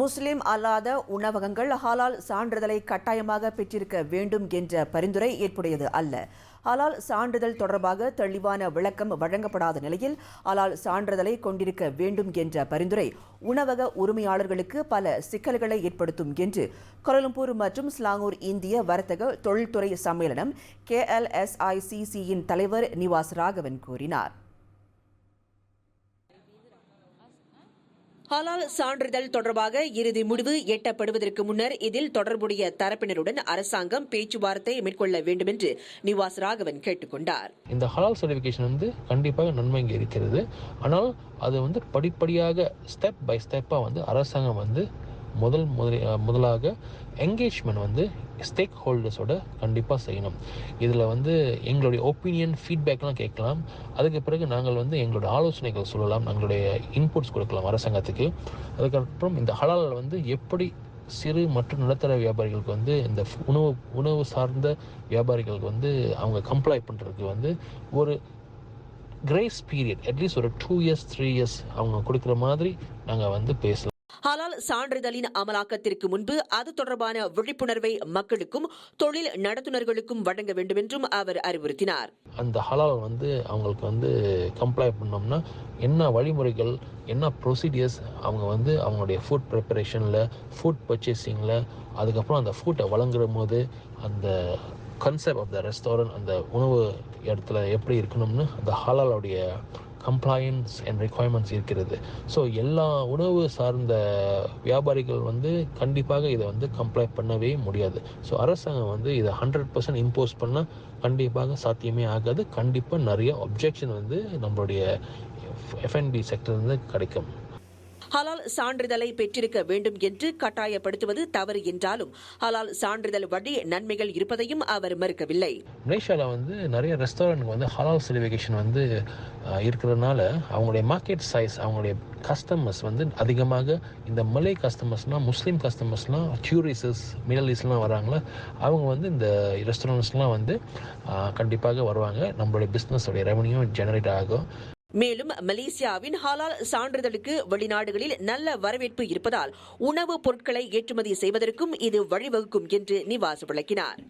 முஸ்லிம் அல்லாத உணவகங்கள் ஹலால் சான்றிதழை கட்டாயமாக பெற்றிருக்க வேண்டும் என்ற பரிந்துரை ஏற்புடையது அல்ல. ஹலால் சான்றிதழ் தொடர்பாக தெளிவான விளக்கம் வழங்கப்படாத நிலையில் ஹலால் சான்றிதழை கொண்டிருக்க வேண்டும் என்ற பரிந்துரை உணவக உரிமையாளர்களுக்கு பல சிக்கல்களை ஏற்படுத்தும் என்று கோலம்பூர் மற்றும் ஸ்லாங்கூர் இந்திய வர்த்தக தொழில்துறை சம்மேளனம் கேஎல்எஸ்ஐசிசியின் தலைவர் நிவாஸ் ராகவன் கூறினார். ஹலால் சான்றிதழ் தொடர்பாக இறுதி முடிவு எட்டப்படுவதற்கு முன்னர் இதில் தொடர்புடைய தரப்பினருடன் அரசாங்கம் பேச்சுவார்த்தை மேற்கொள்ள வேண்டும் என்று நிவாஸ் ராகவன் கேட்டுக்கொண்டார் இந்த ஹலால் சர்டிஃபிகேஷன் வந்து கண்டிப்பாக நன்மை இங்கே இருக்கிறது. ஆனால் அது வந்து படிப்படியாக ஸ்டெப் பை ஸ்டெப்பாக வந்து அரசாங்கம் வந்து முதல் முதல் முதலாக என்கேஜ்மெண்ட் வந்து ஸ்டேக் ஹோல்டர்ஸோட கண்டிப்பாக செய்யணும். இதில் வந்து எங்களுடைய ஒப்பீனியன் ஃபீட்பேக்லாம் கேட்கலாம். அதுக்கு பிறகு நாங்கள் வந்து எங்களோட ஆலோசனைகள் சொல்லலாம் எங்களுடைய இன்புட்ஸ் கொடுக்கலாம் அரசாங்கத்துக்கு. அதுக்கப்புறம் இந்த ஹலால் வந்து எப்படி சிறு மற்றும் நடுத்தர வியாபாரிகளுக்கு வந்து இந்த உணவு உணவு சார்ந்த வியாபாரிகளுக்கு வந்து அவங்க கம்ப்ளை பண்ணுறதுக்கு வந்து ஒரு கிரேஸ் பீரியட் அட்லீஸ்ட் ஒரு டூ இயர்ஸ் த்ரீ இயர்ஸ் அவங்க கொடுக்குற மாதிரி நாங்கள் வந்து பேசலாம். ஹலால் சான்றிதழின் அமலாக்கத்திற்கு முன்பு அது தொடர்பான விழிப்புணர்வை மக்களுக்கும் தொழில் நடத்துனர்களுக்கும் வழங்க வேண்டும் என்றும் அவர் அறிவுறுத்தினார். அந்த ஹலால் வந்து அவங்களுக்கு வந்து கம்ப்ளை பண்ணோம்னா என்ன வழிமுறைகள் என்ன ப்ரொசீடியர்ஸ் அவங்க வந்து அவங்களுடைய ஃபுட் ப்ரிப்பரேஷனில் ஃபுட் பர்ச்சேசிங்கில் அதுக்கப்புறம் அந்த ஃபுட்டை வழங்குற போது அந்த கன்செப்ட் ஆஃப் த ரெஸ்டாரண்ட் அந்த உணவு இடத்துல எப்படி இருக்கணும்னு அந்த ஹலாலுடைய கம்ப்ளையன்ஸ் அண்ட் ரெக்குவயர்மெண்ட்ஸ் இருக்கிறது. ஸோ எல்லா உணவு சார்ந்த வியாபாரிகள் வந்து கண்டிப்பாக இதை வந்து கம்ப்ளை பண்ணவே முடியாது. ஸோ அரசாங்கம் வந்து இதை ஹண்ட்ரட் பர்சன்ட் இம்போஸ் பண்ணால் கண்டிப்பாக சாத்தியமே ஆகாது. கண்டிப்பாக நிறைய அப்ஜெக்ஷன் வந்து நம்மளுடைய எஃப்என்பி செக்டர்லேருந்து கிடைக்கும். ஹலால் சான்றிதழை பெற்றிருக்க வேண்டும் என்று கட்டாயப்படுத்துவது தவறு என்றாலும் ஹலால் சான்றிதழ் வழி நன்மைகள் இருப்பதையும் அவர் மறுக்கவில்லை. மலேசியாவில் வந்து நிறைய ரெஸ்டாரண்ட் வந்து ஹலால் சர்டிஃபிகேஷன் வந்து இருக்கிறதுனால அவங்களுடைய மார்க்கெட் சைஸ் அவங்களுடைய கஸ்டமர்ஸ் வந்து அதிகமாக இந்த மலை கஸ்டமர்ஸ்லாம் முஸ்லீம் கஸ்டமர்ஸ்லாம் டூரிஸ்டர்ஸ் மிடல் ஈஸ்ட்லாம் வராங்களா அவங்க வந்து இந்த ரெஸ்டாரண்ட்ஸ்லாம் வந்து கண்டிப்பாக வருவாங்க. நம்மளுடைய பிஸ்னஸோடைய ரெவன்யூ ஜெனரேட் ஆகும். மேலும் மலேசியாவின் ஹலால் சான்றிதழுக்கு வெளிநாடுகளில் நல்ல வரவேற்பு இருப்பதால் உணவுப் பொருட்களை ஏற்றுமதி செய்வதற்கும் இது வழிவகுக்கும் என்று நிவாஸ் விளக்கினார்.